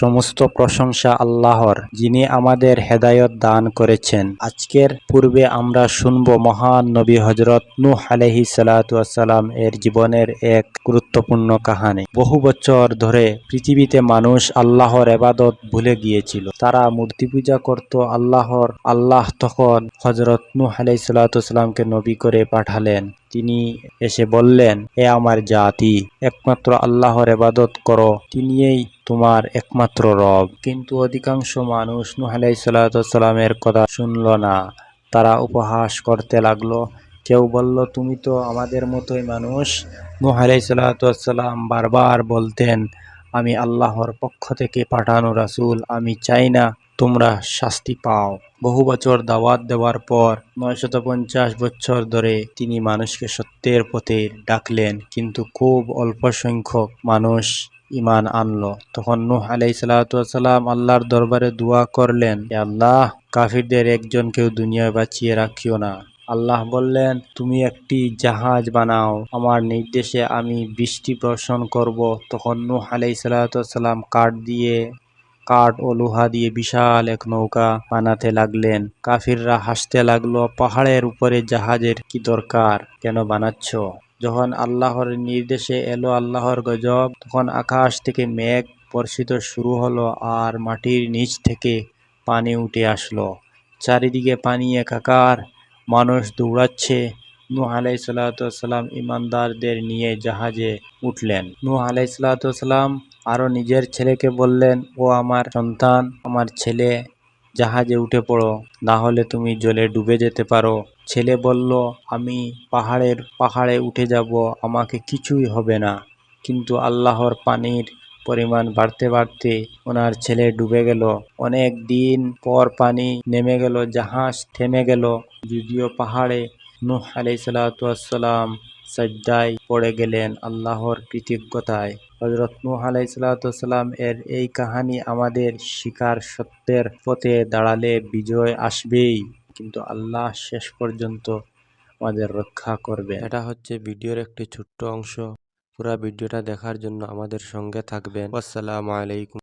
সমস্ত প্রশংসা আল্লাহর, যিনি আমাদের হেদায়ত দান করেছেন। আজকের পূর্বে আমরা শুনব মহান নবী হজরত নূহ আলহি সালাতাম এর জীবনের এক গুরুত্বপূর্ণ কাহানি। বহু বছর ধরে পৃথিবীতে মানুষ আল্লাহর এবাদত ভুলে গিয়েছিল। তারা মূর্তি পূজা করত আল্লাহর, আল্লাহ তখন হজরত নূহ আলাই সালাতামকে নবী করে পাঠালেন। তিনি এসে বললেন, এ আমার জাতি, একমাত্র আল্লাহর এবাদত করো। তিনিই তোমার একমাত্র রব। কিন্তু অধিকাংশ মানুষ নুহালাই সালাতামের কথা শুনল না। তারা উপহাস করতে লাগল। কেউ বলল, তুমি তো আমাদের মতোই মানুষ। নুহালাই সালাতাম বারবার বলতেন, আমি আল্লাহর পক্ষ থেকে পাঠানো রাসুল, আমি চাই না তোমরা শাস্তি পাও। বহু বছর দাওয়াত দেওয়ার পর নয়শত পঞ্চাশ বছর ধরে তিনি মানুষকে সত্যের পথে ডাকলেন, কিন্তু খুব অল্প সংখ্যক মানুষ ইমান আনলো। তখন নূহ আলাই সালাতাম আল্লাহর দরবারে দোয়া করলেন আল্লাহ, কাফিরদের একজনকেও দুনিয়ায় বাঁচিয়ে রাখিও না। আল্লাহ বললেন, তুমি একটি জাহাজ বানাও। আমার নির্দেশে আমি বৃষ্টি বর্ষণ করব। তখন নূহ আলাই সালাতাম কাঠ দিয়ে কাঠ ও লোহা দিয়ে বিশাল এক নৌকা বানাতে লাগলেন। কাফিররা হাসতে লাগল, পাহাড়ের উপরে জাহাজের কি দরকার, কেন বানাচ্ছ? যখন আল্লাহর নির্দেশে এলো আল্লাহর গজব, তখন আকাশ থেকে মেঘ বর্ষিত শুরু হলো আর মাটির নিচ থেকে পানি উঠে আসলো। চারিদিকে পানি একাকার মানুষ দৌড়াচ্ছে নূহ আলাই সাল্লাম ইমানদারদের নিয়ে জাহাজে উঠলেন। নূহ আলাই সাল্লাম আরও নিজের ছেলেকে বললেন, ও আমার সন্তান, আমার ছেলে, জাহাজে উঠে পড়ো, না হলে তুমি জলে ডুবে যেতে পারো। ছেলে বলল, আমি পাহাড়ের পাহাড়ে উঠে যাব, আমাকে কিছুই হবে না। কিন্তু আল্লাহর পানির পরিমাণ বাড়তে বাড়তে ওনার ছেলে ডুবে গেল। অনেক দিন পর পানি নেমে গেল, জাহাজ থেমে গেল। যদিও পাহাড়ে নূহ আলাই সালাতাম সাজ্জায় পড়ে গেলেন আল্লাহর কৃতজ্ঞতায়। হজরত নূহ আলাই সালাতাম এর এই কাহানি আমাদের শিকার সত্যের পথে দাঁড়ালে বিজয় আসবেই। কিন্তু আল্লাহ শেষ পর্যন্ত আমাদের রক্ষা করবে এটা হচ্ছে ভিডিওর একটি ছোট্ট অংশ। পুরো ভিডিওটা দেখার জন্য আমাদের সঙ্গে থাকবেন। আসসালামু আলাইকুম।